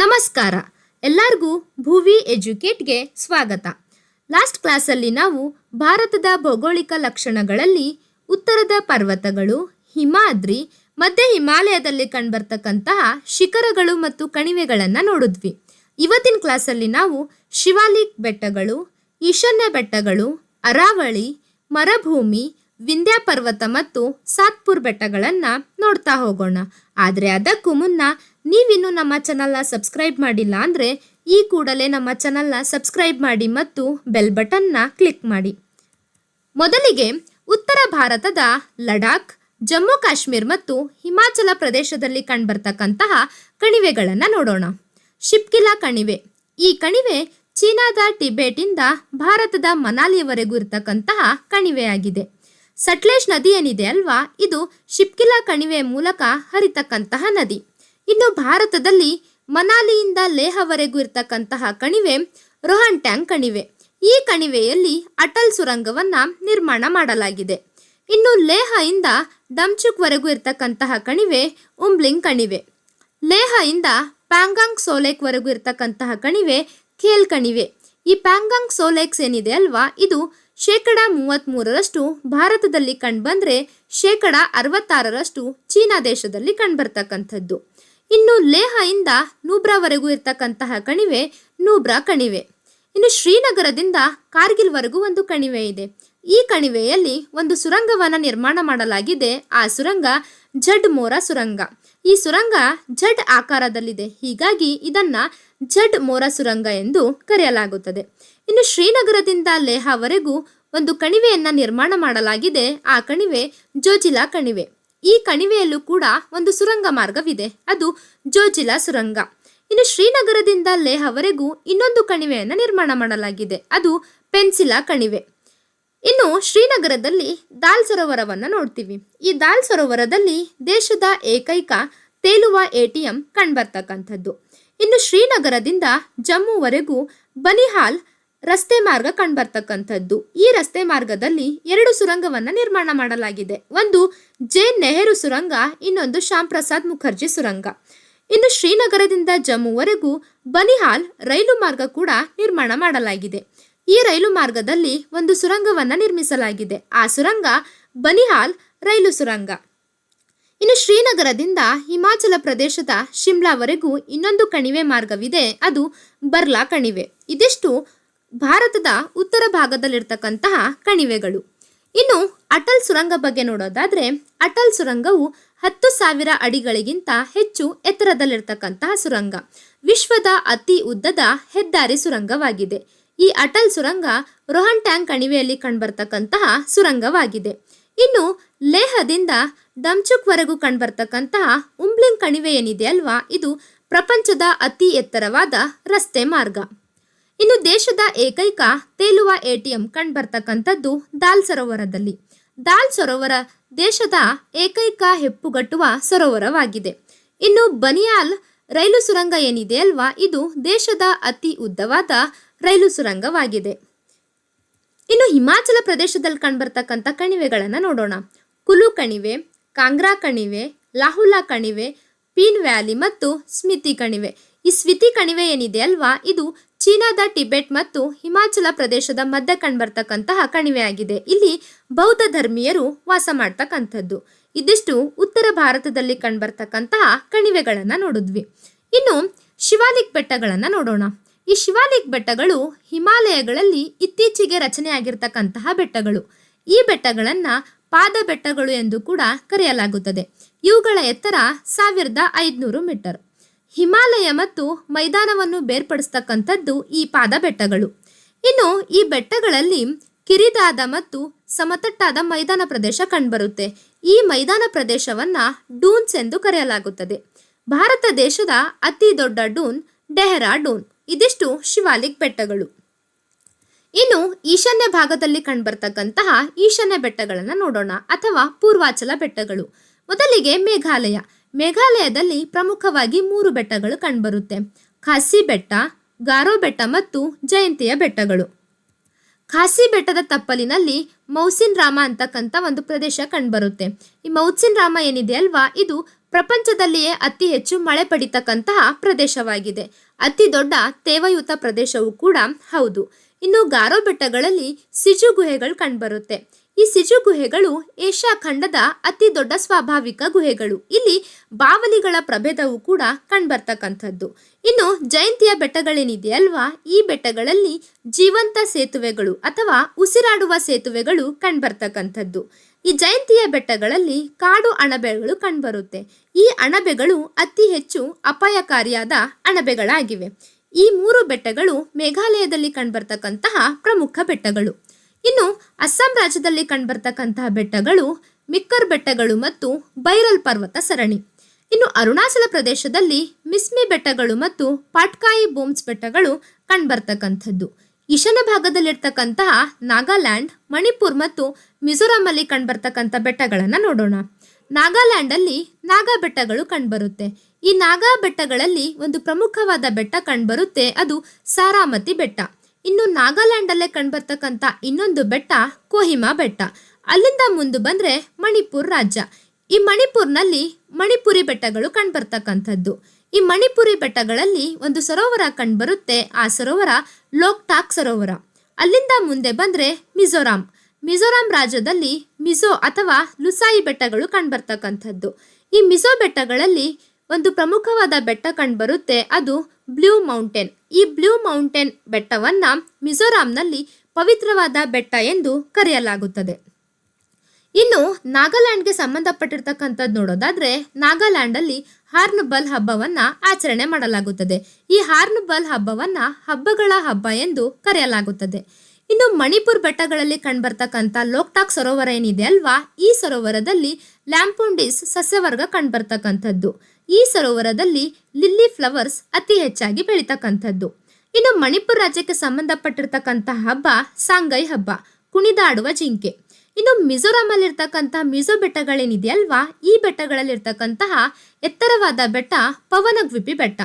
ನಮಸ್ಕಾರ. ಎಲ್ಲರಿಗೂ ಭೂವಿ ಎಜುಕೇಟ್ಗೆ ಸ್ವಾಗತ. ಲಾಸ್ಟ್ ಕ್ಲಾಸಲ್ಲಿ ನಾವು ಭಾರತದ ಭೌಗೋಳಿಕ ಲಕ್ಷಣಗಳಲ್ಲಿ ಉತ್ತರದ ಪರ್ವತಗಳು, ಹಿಮಾದ್ರಿ, ಮಧ್ಯ ಹಿಮಾಲಯದಲ್ಲಿ ಕಂಡುಬರ್ತಕ್ಕಂತಹ ಶಿಖರಗಳು ಮತ್ತು ಕಣಿವೆಗಳನ್ನು ನೋಡಿದ್ವಿ. ಇವತ್ತಿನ ಕ್ಲಾಸಲ್ಲಿ ನಾವು ಶಿವಾಲಿಕ್ ಬೆಟ್ಟಗಳು, ಈಶಾನ್ಯ ಬೆಟ್ಟಗಳು, ಅರಾವಳಿ, ಮರಭೂಮಿ, ವಿಂಧ್ಯ ಪರ್ವತ ಮತ್ತು ಸಾತ್ಪುರ್ ಬೆಟ್ಟಗಳನ್ನು ನೋಡ್ತಾ ಹೋಗೋಣ. ಆದರೆ ಅದಕ್ಕೂ ಮುನ್ನ ನೀವಿನ್ನೂ ನಮ್ಮ ಚಾನಲ್ನ ಸಬ್ಸ್ಕ್ರೈಬ್ ಮಾಡಿಲ್ಲ ಅಂದರೆ ಈ ಕೂಡಲೇ ನಮ್ಮ ಚಾನಲ್ನ ಸಬ್ಸ್ಕ್ರೈಬ್ ಮಾಡಿ ಮತ್ತು ಬೆಲ್ ಬಟನ್ನ ಕ್ಲಿಕ್ ಮಾಡಿ. ಮೊದಲಿಗೆ ಉತ್ತರ ಭಾರತದ ಲಡಾಖ್, ಜಮ್ಮು ಕಾಶ್ಮೀರ್ ಮತ್ತು ಹಿಮಾಚಲ ಪ್ರದೇಶದಲ್ಲಿ ಕಂಡುಬರ್ತಕ್ಕಂತಹ ಕಣಿವೆಗಳನ್ನು ನೋಡೋಣ. ಶಿಪ್ಕಿಲಾ ಕಣಿವೆ. ಈ ಕಣಿವೆ ಚೀನಾದ ಟಿಬೆಟಿಂದ ಭಾರತದ ಮನಾಲಿಯವರೆಗೂ ಇರತಕ್ಕಂತಹ ಕಣಿವೆಯಾಗಿದೆ. ಸಟ್ಲೇಶ್ ನದಿ ಏನಿದೆ ಅಲ್ವಾ? ಇದು ಶಿಪ್ಕಿಲಾ ಕಣಿವೆ ಮೂಲಕ ಹರಿತಕ್ಕಂತಹ ನದಿ. ಇನ್ನು ಭಾರತದಲ್ಲಿ ಮನಾಲಿಯಿಂದ ಲೇಹವರೆಗೂ ಇರತಕ್ಕಂತಹ ಕಣಿವೆ ರೋಹಂಟ್ಯಾಂಗ್ ಕಣಿವೆ. ಈ ಕಣಿವೆಯಲ್ಲಿ ಅಟಲ್ ಸುರಂಗವನ್ನು ನಿರ್ಮಾಣ ಮಾಡಲಾಗಿದೆ. ಇನ್ನು ಲೇಹಯಿಂದ ಡಮ್ಚುಕ್ವರೆಗೂ ಇರತಕ್ಕಂತಹ ಕಣಿವೆ ಉಂಬ್ಲಿಂಗ್ ಕಣಿವೆ. ಲೇಹಯಿಂದ ಪ್ಯಾಂಗಾಂಗ್ ಸೋಲೇಕ್ವರೆಗೂ ಇರತಕ್ಕಂತಹ ಕಣಿವೆ ಖೇಲ್ ಕಣಿವೆ. ಈ ಪ್ಯಾಂಗಾಂಗ್ ಸೋಲೇಕ್ಸ್ ಏನಿದೆ ಅಲ್ವಾ? ಇದು ಶೇಕಡ ಮೂವತ್ತ್ಮೂರರಷ್ಟು ಭಾರತದಲ್ಲಿ ಕಂಡುಬಂದರೆ ಶೇಕಡ ಅರವತ್ತಾರರಷ್ಟು ಚೀನಾ ದೇಶದಲ್ಲಿ ಕಂಡುಬರ್ತಕ್ಕಂಥದ್ದು. ಇನ್ನು ಲೇಹದಿಂದ ನೂಬ್ರಾವರೆಗೂ ಇರತಕ್ಕಂತಹ ಕಣಿವೆ ನೂಬ್ರಾ ಕಣಿವೆ. ಇನ್ನು ಶ್ರೀನಗರದಿಂದ ಕಾರ್ಗಿಲ್ವರೆಗೂ ಒಂದು ಕಣಿವೆ ಇದೆ. ಈ ಕಣಿವೆಯಲ್ಲಿ ಒಂದು ಸುರಂಗವನ್ನು ನಿರ್ಮಾಣ ಮಾಡಲಾಗಿದೆ. ಆ ಸುರಂಗ ಜಡ್ ಮೋರ ಸುರಂಗ. ಈ ಸುರಂಗ ಜಡ್ ಆಕಾರದಲ್ಲಿದೆ. ಹೀಗಾಗಿ ಇದನ್ನ ಜಡ್ ಮೋರ ಸುರಂಗ ಎಂದು ಕರೆಯಲಾಗುತ್ತದೆ. ಇನ್ನು ಶ್ರೀನಗರದಿಂದ ಲೇಹವರೆಗೂ ಒಂದು ಕಣಿವೆಯನ್ನು ನಿರ್ಮಾಣ ಮಾಡಲಾಗಿದೆ. ಆ ಕಣಿವೆ ಜೋಜಿಲಾ ಕಣಿವೆ. ಈ ಕಣಿವೆಯಲ್ಲೂ ಕೂಡ ಒಂದು ಸುರಂಗ ಮಾರ್ಗವಿದೆ. ಅದು ಜೋಜಿಲಾ ಸುರಂಗ. ಇನ್ನು ಶ್ರೀನಗರದಿಂದ ಲೇಹವರೆಗೂ ಇನ್ನೊಂದು ಕಣಿವೆಯನ್ನು ನಿರ್ಮಾಣ ಮಾಡಲಾಗಿದೆ. ಅದು ಪೆನ್ಸಿಲಾ ಕಣಿವೆ. ಇನ್ನು ಶ್ರೀನಗರದಲ್ಲಿ ದಾಲ್ ಸರೋವರವನ್ನು ನೋಡ್ತೀವಿ. ಈ ದಾಲ್ ಸರೋವರದಲ್ಲಿ ದೇಶದ ಏಕೈಕ ತೇಲುವ ಎ ಟಿ ಎಂ ಕಂಡುಬರ್ತಕ್ಕಂಥದ್ದು. ಇನ್ನು ಶ್ರೀನಗರದಿಂದ ಜಮ್ಮುವರೆಗೂ ಬನಿಹಾಲ್ ರಸ್ತೆ ಮಾರ್ಗ ಕಂಡುಬರ್ತಕ್ಕಂಥದ್ದು. ಈ ರಸ್ತೆ ಮಾರ್ಗದಲ್ಲಿ ಎರಡು ಸುರಂಗವನ್ನು ನಿರ್ಮಾಣ ಮಾಡಲಾಗಿದೆ. ಒಂದು ಜೆ. ನೆಹರು ಸುರಂಗ, ಇನ್ನೊಂದು ಶ್ಯಾಮ್ ಪ್ರಸಾದ್ ಮುಖರ್ಜಿ ಸುರಂಗ. ಇನ್ನು ಶ್ರೀನಗರದಿಂದ ಜಮ್ಮುವರೆಗೂ ಬನಿಹಾಲ್ ರೈಲು ಮಾರ್ಗ ಕೂಡ ನಿರ್ಮಾಣ ಮಾಡಲಾಗಿದೆ. ಈ ರೈಲು ಮಾರ್ಗದಲ್ಲಿ ಒಂದು ಸುರಂಗವನ್ನು ನಿರ್ಮಿಸಲಾಗಿದೆ. ಆ ಸುರಂಗ ಬನಿಹಾಲ್ ರೈಲು ಸುರಂಗ. ಇನ್ನು ಶ್ರೀನಗರದಿಂದ ಹಿಮಾಚಲ ಪ್ರದೇಶದ ಶಿಮ್ಲಾವರೆಗೂ ಇನ್ನೊಂದು ಕಣಿವೆ ಮಾರ್ಗವಿದೆ. ಅದು ಬರ್ಲಾ ಕಣಿವೆ. ಇದಿಷ್ಟು ಭಾರತದ ಉತ್ತರ ಭಾಗದಲ್ಲಿರ್ತಕ್ಕಂತಹ ಕಣಿವೆಗಳು. ಇನ್ನು ಅಟಲ್ ಸುರಂಗ ಬಗ್ಗೆ ನೋಡೋದಾದ್ರೆ, ಅಟಲ್ ಸುರಂಗವು ಹತ್ತು ಸಾವಿರ ಅಡಿಗಳಿಗಿಂತ ಹೆಚ್ಚು ಎತ್ತರದಲ್ಲಿರ್ತಕ್ಕಂತಹ ಸುರಂಗ. ವಿಶ್ವದ ಅತಿ ಉದ್ದದ ಹೆದ್ದಾರಿ ಸುರಂಗವಾಗಿದೆ. ಈ ಅಟಲ್ ಸುರಂಗ ರೋಹನ್ ಟ್ಯಾಂಕ್ ಕಣಿವೆಯಲ್ಲಿ ಕಂಡುಬರ್ತಕ್ಕಂತಹ ಸುರಂಗವಾಗಿದೆ. ಇನ್ನು ಲೇಹದಿಂದ ಡಮ್ಚುಕ್ವರೆಗೂ ಕಂಡುಬರ್ತಕ್ಕಂತಹ ಉಂಬ್ಲಿಂಗ್ ಕಣಿವೆ ಏನಿದೆ ಅಲ್ವಾ, ಇದು ಪ್ರಪಂಚದ ಅತಿ ಎತ್ತರವಾದ ರಸ್ತೆ ಮಾರ್ಗ. ಇನ್ನು ದೇಶದ ಏಕೈಕ ತೇಲುವ ಎಟಿಎಂ ಕಂಡುಬರ್ತಕ್ಕಂಥದ್ದು ದಾಲ್ ಸರೋವರದಲ್ಲಿ. ದಾಲ್ ಸರೋವರ ದೇಶದ ಏಕೈಕ ಹೆಪ್ಪುಗಟ್ಟುವ ಸರೋವರವಾಗಿದೆ. ಇನ್ನು ಬನಿಯಾಲ್ ರೈಲು ಸುರಂಗ ಏನಿದೆ ಅಲ್ವಾ? ಇದು ದೇಶದ ಅತಿ ಉದ್ದವಾದ ರೈಲು ಸುರಂಗವಾಗಿದೆ. ಇನ್ನು ಹಿಮಾಚಲ ಪ್ರದೇಶದಲ್ಲಿ ಕಂಡುಬರ್ತಕ್ಕಂಥ ಕಣಿವೆಗಳನ್ನು ನೋಡೋಣ. ಕುಲು ಕಣಿವೆ, ಕಾಂಗ್ರಾ ಕಣಿವೆ, ಲಾಹುಲಾ ಕಣಿವೆ, ಪೀನ್ ವ್ಯಾಲಿ ಮತ್ತು ಸ್ಮಿತಿ ಕಣಿವೆ. ಈ ಸ್ಮಿತಿ ಕಣಿವೆ ಏನಿದೆ ಅಲ್ವಾ? ಇದು ಚೀನಾದ ಟಿಬೆಟ್ ಮತ್ತು ಹಿಮಾಚಲ ಪ್ರದೇಶದ ಮಧ್ಯ ಕಂಡುಬರ್ತಕ್ಕಂತಹ ಕಣಿವೆಯಾಗಿದೆ. ಇಲ್ಲಿ ಬೌದ್ಧ ಧರ್ಮೀಯರು ವಾಸ ಮಾಡ್ತಕ್ಕಂಥದ್ದು. ಇದಿಷ್ಟು ಉತ್ತರ ಭಾರತದಲ್ಲಿ ಕಂಡುಬರ್ತಕ್ಕಂತಹ ಕಣಿವೆಗಳನ್ನು ನೋಡಿದ್ವಿ. ಇನ್ನು ಶಿವಾಲಿಕ್ ಬೆಟ್ಟಗಳನ್ನು ನೋಡೋಣ. ಈ ಶಿವಾಲಿಕ್ ಬೆಟ್ಟಗಳು ಹಿಮಾಲಯಗಳಲ್ಲಿ ಇತ್ತೀಚೆಗೆ ರಚನೆಯಾಗಿರ್ತಕ್ಕಂತಹ ಬೆಟ್ಟಗಳು. ಈ ಬೆಟ್ಟಗಳನ್ನು ಪಾದ ಬೆಟ್ಟಗಳು ಎಂದು ಕೂಡ ಕರೆಯಲಾಗುತ್ತದೆ. ಇವುಗಳ ಎತ್ತರ ಸಾವಿರದ ಐದುನೂರು ಮೀಟರ್. ಹಿಮಾಲಯ ಮತ್ತು ಮೈದಾನವನ್ನು ಬೇರ್ಪಡಿಸ್ತಕ್ಕಂಥದ್ದು ಈ ಪಾದ ಬೆಟ್ಟಗಳು. ಇನ್ನು ಈ ಬೆಟ್ಟಗಳಲ್ಲಿ ಕಿರಿದಾದ ಮತ್ತು ಸಮತಟ್ಟಾದ ಮೈದಾನ ಪ್ರದೇಶ ಕಂಡುಬರುತ್ತೆ. ಈ ಮೈದಾನ ಪ್ರದೇಶವನ್ನ ಡೂನ್ಸ್ ಎಂದು ಕರೆಯಲಾಗುತ್ತದೆ. ಭಾರತ ದೇಶದ ಅತಿ ದೊಡ್ಡ ಡೂನ್ ಡೆಹ್ರಾಡೂನ್. ಇದಿಷ್ಟು ಶಿವಾಲಿಕ್ ಬೆಟ್ಟಗಳು. ಇನ್ನು ಈಶಾನ್ಯ ಭಾಗದಲ್ಲಿ ಕಂಡುಬರ್ತಕ್ಕಂತಹ ಈಶಾನ್ಯ ಬೆಟ್ಟಗಳನ್ನು ನೋಡೋಣ ಅಥವಾ ಪೂರ್ವಾಚಲ ಬೆಟ್ಟಗಳು. ಮೊದಲಿಗೆ ಮೇಘಾಲಯ. ಮೇಘಾಲಯದಲ್ಲಿ ಪ್ರಮುಖವಾಗಿ ಮೂರು ಬೆಟ್ಟಗಳು ಕಂಡುಬರುತ್ತೆ. ಖಾಸಿ ಬೆಟ್ಟ, ಗಾರೋ ಬೆಟ್ಟ ಮತ್ತು ಜಯಂತಿಯ ಬೆಟ್ಟಗಳು. ಖಾಸಿ ಬೆಟ್ಟದ ತಪ್ಪಲಿನಲ್ಲಿ ಮೌಸಿನ್ ರಾಮ ಅಂತಕ್ಕಂಥ ಒಂದು ಪ್ರದೇಶ ಕಂಡುಬರುತ್ತೆ. ಈ ಮೌಸಿನ್ ರಾಮ ಏನಿದೆ ಅಲ್ವಾ? ಇದು ಪ್ರಪಂಚದಲ್ಲಿಯೇ ಅತಿ ಹೆಚ್ಚು ಮಳೆ ಪಡಿತಕ್ಕಂತಹ ಪ್ರದೇಶವಾಗಿದೆ. ಅತಿ ದೊಡ್ಡ ತೇವಯುತ ಪ್ರದೇಶವೂ ಕೂಡ ಹೌದು. ಇನ್ನು ಗಾರೋ ಬೆಟ್ಟಗಳಲ್ಲಿ ಸಿಜು ಗುಹೆಗಳು ಕಂಡುಬರುತ್ತೆ. ಈ ಸಿಜು ಗುಹೆಗಳು ಏಷ್ಯಾ ಖಂಡದ ಅತಿ ದೊಡ್ಡ ಸ್ವಾಭಾವಿಕ ಗುಹೆಗಳು. ಇಲ್ಲಿ ಬಾವಲಿಗಳ ಪ್ರಭೇದವು ಕೂಡ ಕಂಡ್ಬರ್ತಕ್ಕಂಥದ್ದು. ಇನ್ನು ಜಯಂತಿಯ ಬೆಟ್ಟಗಳೇನಿದೆಯಲ್ವಾ ಈ ಬೆಟ್ಟಗಳಲ್ಲಿ ಜೀವಂತ ಸೇತುವೆಗಳು ಅಥವಾ ಉಸಿರಾಡುವ ಸೇತುವೆಗಳು ಕಂಡ್ಬರ್ತಕ್ಕಂಥದ್ದು. ಈ ಜಯಂತಿಯ ಬೆಟ್ಟಗಳಲ್ಲಿ ಕಾಡು ಅಣಬೆಗಳು ಕಂಡುಬರುತ್ತೆ. ಈ ಅಣಬೆಗಳು ಅತಿ ಹೆಚ್ಚು ಅಪಾಯಕಾರಿಯಾದ ಅಣಬೆಗಳಾಗಿವೆ. ಈ ಮೂರು ಬೆಟ್ಟಗಳು ಮೇಘಾಲಯದಲ್ಲಿ ಕಂಡುಬರ್ತಕ್ಕಂತಹ ಪ್ರಮುಖ ಬೆಟ್ಟಗಳು. ಇನ್ನು ಅಸ್ಸಾಂ ರಾಜ್ಯದಲ್ಲಿ ಕಂಡುಬರ್ತಕ್ಕಂತಹ ಬೆಟ್ಟಗಳು ಮಿಕ್ಕರ್ ಬೆಟ್ಟಗಳು ಮತ್ತು ಬೈರಲ್ ಪರ್ವತ ಸರಣಿ. ಇನ್ನು ಅರುಣಾಚಲ ಪ್ರದೇಶದಲ್ಲಿ ಮಿಸ್ಮಿ ಬೆಟ್ಟಗಳು ಮತ್ತು ಪಾಟ್ಕಾಯಿ ಬೋಮ್ಸ್ ಬೆಟ್ಟಗಳು ಕಂಡುಬರ್ತಕ್ಕಂಥದ್ದು. ಈಶಾನ್ಯ ಭಾಗದಲ್ಲಿರ್ತಕ್ಕಂತಹ ನಾಗಾಲ್ಯಾಂಡ್, ಮಣಿಪುರ್ ಮತ್ತು ಮಿಜೋರಾಮಲ್ಲಿ ಕಂಡುಬರ್ತಕ್ಕಂಥ ಬೆಟ್ಟಗಳನ್ನು ನೋಡೋಣ. ನಾಗಾಲ್ಯಾಂಡಲ್ಲಿ ನಾಗಾ ಬೆಟ್ಟಗಳು ಕಂಡುಬರುತ್ತೆ. ಈ ನಾಗಾ ಬೆಟ್ಟಗಳಲ್ಲಿ ಒಂದು ಪ್ರಮುಖವಾದ ಬೆಟ್ಟ ಕಂಡುಬರುತ್ತೆ, ಅದು ಸಾರಾಮತಿ ಬೆಟ್ಟ. ಇನ್ನು ನಾಗಾಲ್ಯಾಂಡಲ್ಲೇ ಕಂಡುಬರ್ತಕ್ಕಂಥ ಇನ್ನೊಂದು ಬೆಟ್ಟ ಕೋಹಿಮಾ ಬೆಟ್ಟ. ಅಲ್ಲಿಂದ ಮುಂದೆ ಬಂದರೆ ಮಣಿಪುರ್ ರಾಜ್ಯ. ಈ ಮಣಿಪುರ್ನಲ್ಲಿ ಮಣಿಪುರಿ ಬೆಟ್ಟಗಳು ಕಂಡುಬರ್ತಕ್ಕಂಥದ್ದು. ಈ ಮಣಿಪುರಿ ಬೆಟ್ಟಗಳಲ್ಲಿ ಒಂದು ಸರೋವರ ಕಂಡುಬರುತ್ತೆ, ಆ ಸರೋವರ ಲೋಕ್ಟಾಕ್ ಸರೋವರ. ಅಲ್ಲಿಂದ ಮುಂದೆ ಬಂದರೆ ಮಿಜೋರಾಂ. ಮಿಜೋರಾಂ ರಾಜ್ಯದಲ್ಲಿ ಮಿಜೋ ಅಥವಾ ಲುಸಾಯಿ ಬೆಟ್ಟಗಳು ಕಂಡುಬರ್ತಕ್ಕಂಥದ್ದು. ಈ ಮಿಜೋ ಬೆಟ್ಟಗಳಲ್ಲಿ ಒಂದು ಪ್ರಮುಖವಾದ ಬೆಟ್ಟ ಕಂಡುಬರುತ್ತೆ, ಅದು ಬ್ಲೂ ಮೌಂಟೇನ್. ಈ ಬ್ಲೂ ಮೌಂಟೇನ್ ಬೆಟ್ಟವನ್ನ ಮಿಜೋರಾಂನಲ್ಲಿ ಪವಿತ್ರವಾದ ಬೆಟ್ಟ ಎಂದು ಕರೆಯಲಾಗುತ್ತದೆ. ಇನ್ನು ನಾಗಾಲ್ಯಾಂಡ್ಗೆ ಸಂಬಂಧಪಟ್ಟಿರ್ತಕ್ಕಂಥದ್ದು ನೋಡೋದಾದ್ರೆ, ನಾಗಾಲ್ಯಾಂಡಲ್ಲಿ ಹಾರ್ನ್ಬಲ್ ಹಬ್ಬವನ್ನ ಆಚರಣೆ ಮಾಡಲಾಗುತ್ತದೆ. ಈ ಹಾರ್ನ್ಬಲ್ ಹಬ್ಬವನ್ನ ಹಬ್ಬಗಳ ಹಬ್ಬ ಎಂದು ಕರೆಯಲಾಗುತ್ತದೆ. ಇನ್ನು ಮಣಿಪುರ್ ಬೆಟ್ಟಗಳಲ್ಲಿ ಕಂಡುಬರ್ತಕ್ಕಂಥ ಲೋಕ್ಟಾಕ್ ಸರೋವರ ಏನಿದೆ ಅಲ್ವಾ, ಈ ಸರೋವರದಲ್ಲಿ ಲ್ಯಾಂಪುಂಡಿಸ್ ಸಸ್ಯವರ್ಗ ಕಂಡುಬರ್ತಕ್ಕಂಥದ್ದು. ಈ ಸರೋವರದಲ್ಲಿ ಲಿಲ್ಲಿ ಫ್ಲವರ್ಸ್ ಅತಿ ಹೆಚ್ಚಾಗಿ ಬೆಳೀತಕ್ಕಂಥದ್ದು. ಇನ್ನು ಮಣಿಪುರ ರಾಜ್ಯಕ್ಕೆ ಸಂಬಂಧಪಟ್ಟಿರ್ತಕ್ಕಂಥ ಹಬ್ಬ ಸಾಂಗೈ ಹಬ್ಬ, ಕುಣಿದಾಡುವ ಜಿಂಕೆ. ಇನ್ನು ಮಿಜೋರಾಮಲ್ಲಿರ್ತಕ್ಕಂಥ ಮಿಜೋ ಬೆಟ್ಟಗಳೇನಿದೆಯಲ್ವಾ ಈ ಬೆಟ್ಟಗಳಲ್ಲಿರ್ತಕ್ಕಂತಹ ಎತ್ತರವಾದ ಬೆಟ್ಟ ಪವನಗ್ವಿಪಿ ಬೆಟ್ಟ.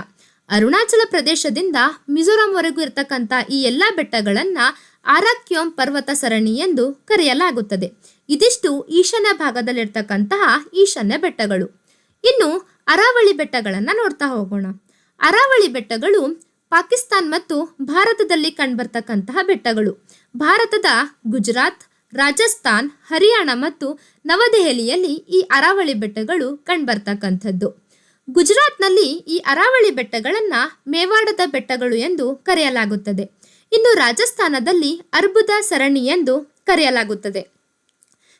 ಅರುಣಾಚಲ ಪ್ರದೇಶದಿಂದ ಮಿಜೋರಾಂವರೆಗೂ ಇರತಕ್ಕಂಥ ಈ ಎಲ್ಲ ಬೆಟ್ಟಗಳನ್ನು ಆರಾಕ್ಯೋಮ್ ಪರ್ವತ ಸರಣಿ ಎಂದು ಕರೆಯಲಾಗುತ್ತದೆ. ಇದಿಷ್ಟು ಈಶಾನ್ಯ ಭಾಗದಲ್ಲಿರ್ತಕ್ಕಂತಹ ಈಶಾನ್ಯ ಬೆಟ್ಟಗಳು. ಇನ್ನು ಅರಾವಳಿ ಬೆಟ್ಟಗಳನ್ನು ನೋಡ್ತಾ ಹೋಗೋಣ. ಅರಾವಳಿ ಬೆಟ್ಟಗಳು ಪಾಕಿಸ್ತಾನ್ ಮತ್ತು ಭಾರತದಲ್ಲಿ ಕಂಡುಬರ್ತಕ್ಕಂತಹ ಬೆಟ್ಟಗಳು. ಭಾರತದ ಗುಜರಾತ್, ರಾಜಸ್ಥಾನ್, ಹರಿಯಾಣ ಮತ್ತು ನವದೆಹಲಿಯಲ್ಲಿ ಈ ಅರಾವಳಿ ಬೆಟ್ಟಗಳು ಕಂಡುಬರ್ತಕ್ಕಂಥದ್ದು. ಗುಜರಾತ್ನಲ್ಲಿ ಈ ಅರಾವಳಿ ಬೆಟ್ಟಗಳನ್ನು ಮೇವಾಡದ ಬೆಟ್ಟಗಳು ಎಂದು ಕರೆಯಲಾಗುತ್ತದೆ. ಇನ್ನು ರಾಜಸ್ಥಾನದಲ್ಲಿ ಅರ್ಬುದ ಸರಣಿ ಎಂದು ಕರೆಯಲಾಗುತ್ತದೆ.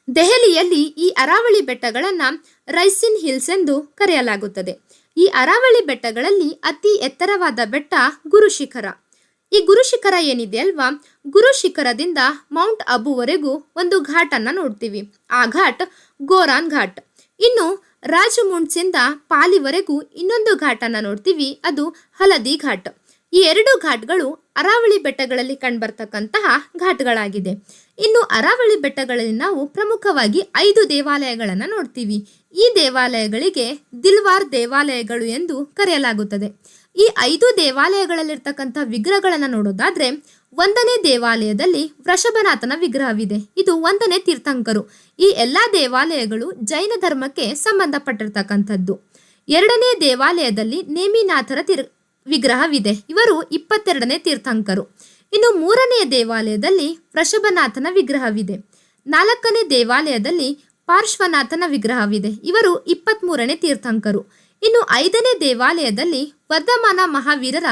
ದೆಹಲಿಯಲ್ಲಿ ಈ ಅರಾವಳಿ ಬೆಟ್ಟಗಳನ್ನು ರೈಸಿನ್ ಹಿಲ್ಸ್ ಎಂದು ಕರೆಯಲಾಗುತ್ತದೆ. ಈ ಅರಾವಳಿ ಬೆಟ್ಟಗಳಲ್ಲಿ ಅತಿ ಎತ್ತರವಾದ ಬೆಟ್ಟ ಗುರುಶಿಖರ. ಈ ಗುರುಶಿಖರ ಏನಿದೆ ಅಲ್ವಾ? ಗುರುಶಿಖರದಿಂದ ಮೌಂಟ್ ಅಬುವರೆಗೂ ಒಂದು ಘಾಟನ್ನು ನೋಡ್ತೀವಿ. ಆ ಘಾಟ್ ಗೋರಾನ್ ಘಾಟ್. ಇನ್ನು ರಾಜಮುಂಡ್ಸಿಂದ ಪಾಲಿವರೆಗೂ ಇನ್ನೊಂದು ಘಾಟನ್ನು ನೋಡ್ತೀವಿ. ಅದು ಹಲದಿ ಘಾಟ್. ಈ ಎರಡು ಘಾಟ್ಗಳು ಅರಾವಳಿ ಬೆಟ್ಟಗಳಲ್ಲಿ ಕಂಡುಬರ್ತಕ್ಕಂತಹ ಘಾಟ್ಗಳಾಗಿದೆ. ಇನ್ನು ಅರಾವಳಿ ಬೆಟ್ಟಗಳಲ್ಲಿ ನಾವು ಪ್ರಮುಖವಾಗಿ ಐದು ದೇವಾಲಯಗಳನ್ನು ನೋಡ್ತೀವಿ. ಈ ದೇವಾಲಯಗಳಿಗೆ ದಿಲ್ವಾರ್ ದೇವಾಲಯಗಳು ಎಂದು ಕರೆಯಲಾಗುತ್ತದೆ. ಈ ಐದು ದೇವಾಲಯಗಳಲ್ಲಿರ್ತಕ್ಕಂಥ ವಿಗ್ರಹಗಳನ್ನು ನೋಡೋದಾದ್ರೆ ಒಂದನೇ ದೇವಾಲಯದಲ್ಲಿ ವೃಷಭನಾಥನ ವಿಗ್ರಹವಿದೆ. ಇದು ಒಂದನೇ ತೀರ್ಥಂಕರು. ಈ ಎಲ್ಲ ದೇವಾಲಯಗಳು ಜೈನ ಧರ್ಮಕ್ಕೆ ಸಂಬಂಧಪಟ್ಟಿರ್ತಕ್ಕಂಥದ್ದು. ಎರಡನೇ ದೇವಾಲಯದಲ್ಲಿ ನೇಮಿನಾಥರ ತೀರ್ ವಿಗ್ರಹವಿದೆ. ಇವರು ಇಪ್ಪತ್ತೆರಡನೇ ತೀರ್ಥಂಕರು. ಇನ್ನು ಮೂರನೆಯ ದೇವಾಲಯದಲ್ಲಿ ವೃಷಭನಾಥನ ವಿಗ್ರಹವಿದೆ. ನಾಲ್ಕನೇ ದೇವಾಲಯದಲ್ಲಿ ಪಾರ್ಶ್ವನಾಥನ ವಿಗ್ರಹವಿದೆ. ಇವರು ಇಪ್ಪತ್ತ್ಮೂರನೇ ತೀರ್ಥಂಕರು. ಇನ್ನು ಐದನೇ ದೇವಾಲಯದಲ್ಲಿ ವರ್ಧಮಾನ ಮಹಾವೀರರ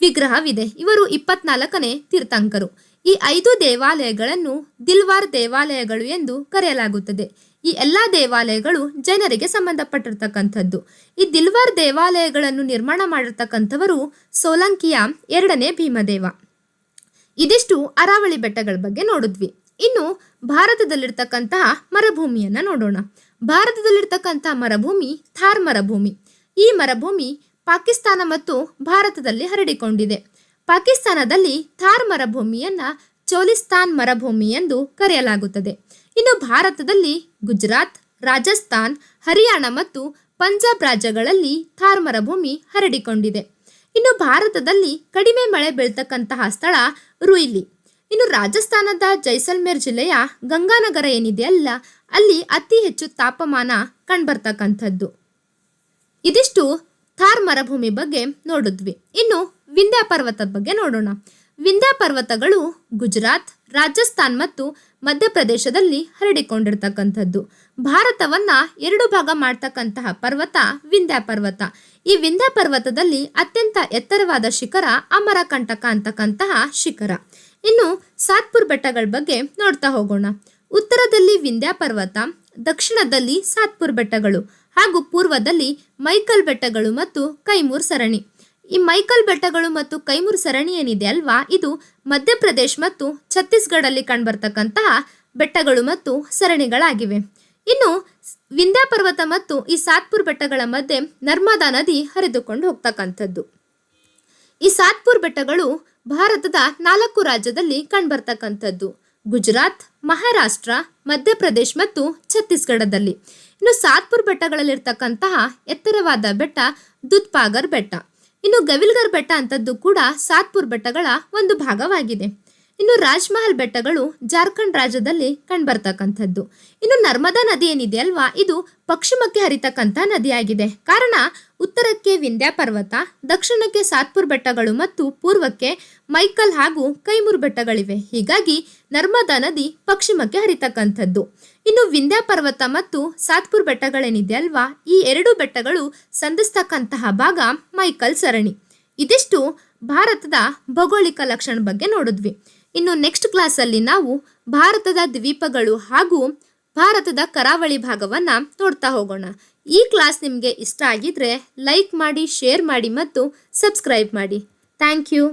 ವಿಗ್ರಹವಿದೆ. ಇವರು ಇಪ್ಪತ್ನಾಲ್ಕನೇ ತೀರ್ಥಂಕರು. ಈ ಐದು ದೇವಾಲಯಗಳನ್ನು ದಿಲ್ವಾರ್ ದೇವಾಲಯಗಳು ಎಂದು ಕರೆಯಲಾಗುತ್ತದೆ. ಈ ಎಲ್ಲ ದೇವಾಲಯಗಳು ಜನರಿಗೆ ಸಂಬಂಧಪಟ್ಟಿರ್ತಕ್ಕಂಥದ್ದು. ಈ ದಿಲ್ವಾರ್ ದೇವಾಲಯಗಳನ್ನು ನಿರ್ಮಾಣ ಮಾಡಿರ್ತಕ್ಕಂಥವರು ಸೋಲಂಕಿಯ ಎರಡನೇ ಭೀಮದೇವ. ಇದಿಷ್ಟು ಅರಾವಳಿ ಬೆಟ್ಟಗಳ ಬಗ್ಗೆ ನೋಡಿದ್ವಿ. ಇನ್ನು ಭಾರತದಲ್ಲಿರ್ತಕ್ಕಂತಹ ಮರುಭೂಮಿಯನ್ನ ನೋಡೋಣ. ಭಾರತದಲ್ಲಿರ್ತಕ್ಕಂತಹ ಮರುಭೂಮಿ ಥಾರ್ ಮರುಭೂಮಿ. ಈ ಮರುಭೂಮಿ ಪಾಕಿಸ್ತಾನ ಮತ್ತು ಭಾರತದಲ್ಲಿ ಹರಡಿಕೊಂಡಿದೆ. ಪಾಕಿಸ್ತಾನದಲ್ಲಿ ಥಾರ್ ಮರುಭೂಮಿಯನ್ನ ಚೋಲಿಸ್ತಾನ್ ಮರುಭೂಮಿ ಎಂದು ಕರೆಯಲಾಗುತ್ತದೆ. ಇನ್ನು ಭಾರತದಲ್ಲಿ ಗುಜರಾತ್, ರಾಜಸ್ಥಾನ್, ಹರಿಯಾಣ ಮತ್ತು ಪಂಜಾಬ್ ರಾಜ್ಯಗಳಲ್ಲಿ ಥಾರ್ ಮರುಭೂಮಿ ಹರಡಿಕೊಂಡಿದೆ. ಇನ್ನು ಭಾರತದಲ್ಲಿ ಕಡಿಮೆ ಮಳೆ ಬೀಳ್ತಕ್ಕಂತಹ ಸ್ಥಳ ರುಯ್ಲಿ. ಇನ್ನು ರಾಜಸ್ಥಾನದ ಜೈಸಲ್ಮೇರ್ ಜಿಲ್ಲೆಯ ಗಂಗಾನಗರ ಏನಿದೆ ಅಲ್ಲ, ಅಲ್ಲಿ ಅತಿ ಹೆಚ್ಚು ತಾಪಮಾನ ಕಂಡುಬರ್ತಕ್ಕಂಥದ್ದು. ಇದಿಷ್ಟು ಥಾರ್ ಮರುಭೂಮಿ ಬಗ್ಗೆ ನೋಡಿದ್ವಿ. ಇನ್ನು ವಿಂಧ್ಯ ಪರ್ವತದ ಬಗ್ಗೆ ನೋಡೋಣ. ವಿಂಧ್ಯ ಪರ್ವತಗಳು ಗುಜರಾತ್, ರಾಜಸ್ಥಾನ್ ಮತ್ತು ಮಧ್ಯಪ್ರದೇಶದಲ್ಲಿ ಹರಡಿಕೊಂಡಿರ್ತಕ್ಕಂಥದ್ದು. ಭಾರತವನ್ನ ಎರಡು ಭಾಗ ಮಾಡ್ತಕ್ಕಂತಹ ಪರ್ವತ ವಿಂಧ್ಯ ಪರ್ವತ. ಈ ವಿಂಧ್ಯ ಪರ್ವತದಲ್ಲಿ ಅತ್ಯಂತ ಎತ್ತರವಾದ ಶಿಖರ ಅಮರಕಂಟಕ ಅಂತಕ್ಕಂತಹ ಶಿಖರ. ಇನ್ನು ಸಾತ್ಪುರ್ ಬೆಟ್ಟಗಳ ಬಗ್ಗೆ ನೋಡ್ತಾ ಹೋಗೋಣ. ಉತ್ತರದಲ್ಲಿ ವಿಂಧ್ಯ ಪರ್ವತ, ದಕ್ಷಿಣದಲ್ಲಿ ಸಾತ್ಪುರ್ ಬೆಟ್ಟಗಳು ಹಾಗೂ ಪೂರ್ವದಲ್ಲಿ ಮೈಕಲ್ ಬೆಟ್ಟಗಳು ಮತ್ತು ಕೈಮೂರ್ ಸರಣಿ. ಈ ಮೈಕಲ್ ಬೆಟ್ಟಗಳು ಮತ್ತು ಕೈಮೂರ್ ಸರಣಿ ಏನಿದೆ ಅಲ್ವಾ? ಇದು ಮಧ್ಯಪ್ರದೇಶ್ ಮತ್ತು ಛತ್ತೀಸ್ಗಢಲ್ಲಿ ಕಂಡುಬರ್ತಕ್ಕಂತಹ ಬೆಟ್ಟಗಳು ಮತ್ತು ಸರಣಿಗಳಾಗಿವೆ. ಇನ್ನು ವಿಂಧ್ಯ ಪರ್ವತ ಮತ್ತು ಈ ಸಾತ್ಪುರ್ ಬೆಟ್ಟಗಳ ಮಧ್ಯೆ ನರ್ಮದಾ ನದಿ ಹರಿದುಕೊಂಡು ಹೋಗ್ತಕ್ಕಂಥದ್ದು. ಈ ಸಾತ್ಪುರ್ ಬೆಟ್ಟಗಳು ಭಾರತದ ನಾಲ್ಕು ರಾಜ್ಯದಲ್ಲಿ ಕಂಡುಬರ್ತಕ್ಕಂಥದ್ದು. ಗುಜರಾತ್, ಮಹಾರಾಷ್ಟ್ರ, ಮಧ್ಯಪ್ರದೇಶ್ ಮತ್ತು ಛತ್ತೀಸ್ಗಢದಲ್ಲಿ. ಇನ್ನು ಸಾತ್ಪುರ್ ಬೆಟ್ಟಗಳಲ್ಲಿರ್ತಕ್ಕಂತಹ ಎತ್ತರವಾದ ಬೆಟ್ಟ ದುತ್ಪಾಗರ್ ಬೆಟ್ಟ. ಇನ್ನು ಗವಿಲ್ಗರ್ ಬೆಟ್ಟ ಅಂತದ್ದು ಕೂಡ ಸಾತ್ಪುರ್ ಬೆಟ್ಟಗಳ ಒಂದು ಭಾಗವಾಗಿದೆ. ಇನ್ನು ರಾಜ್ಮಹಲ್ ಬೆಟ್ಟಗಳು ಜಾರ್ಖಂಡ್ ರಾಜ್ಯದಲ್ಲಿ ಕಂಡುಬರ್ತಕ್ಕಂಥದ್ದು. ಇನ್ನು ನರ್ಮದಾ ನದಿ ಏನಿದೆ ಅಲ್ವಾ, ಇದು ಪಶ್ಚಿಮಕ್ಕೆ ಹರಿತಕ್ಕಂಥ ನದಿಯಾಗಿದೆ. ಕಾರಣ, ಉತ್ತರಕ್ಕೆ ವಿಂಧ್ಯಾ ಪರ್ವತ, ದಕ್ಷಿಣಕ್ಕೆ ಸಾತ್ಪುರ್ ಬೆಟ್ಟಗಳು ಮತ್ತು ಪೂರ್ವಕ್ಕೆ ಮೈಕಲ್ ಹಾಗೂ ಕೈಮೂರ್ ಬೆಟ್ಟಗಳಿವೆ. ಹೀಗಾಗಿ ನರ್ಮದಾ ನದಿ ಪಶ್ಚಿಮಕ್ಕೆ ಹರಿತಕ್ಕಂಥದ್ದು. ಇನ್ನು ವಿಂಧ್ಯ ಪರ್ವತ ಮತ್ತು ಸಾತ್ಪುರ್ ಬೆಟ್ಟಗಳೇನಿದೆ ಅಲ್ವಾ? ಈ ಎರಡು ಬೆಟ್ಟಗಳು ಸಂಧಿಸ್ತಕ್ಕಂತಹ ಭಾಗ ಮೈಕಲ್ ಸರಣಿ. ಇದಿಷ್ಟು ಭಾರತದ ಭೌಗೋಳಿಕ ಲಕ್ಷಣ ಬಗ್ಗೆ ನೋಡಿದ್ವಿ. ಇನ್ನು ನೆಕ್ಸ್ಟ್ ಕ್ಲಾಸಲ್ಲಿ ನಾವು ಭಾರತದ ದ್ವೀಪಗಳು ಹಾಗೂ ಭಾರತದ ಕರಾವಳಿ ಭಾಗವನ್ನು ನೋಡ್ತಾ ಹೋಗೋಣ. ಈ ಕ್ಲಾಸ್ ನಿಮಗೆ ಇಷ್ಟ ಆಗಿದ್ರೆ ಲೈಕ್ ಮಾಡಿ ಶೇರ್ ಮಾಡಿ ಮತ್ತು ಸಬ್ಸ್ಕ್ರೈಬ್ ಮಾಡಿ. Thank you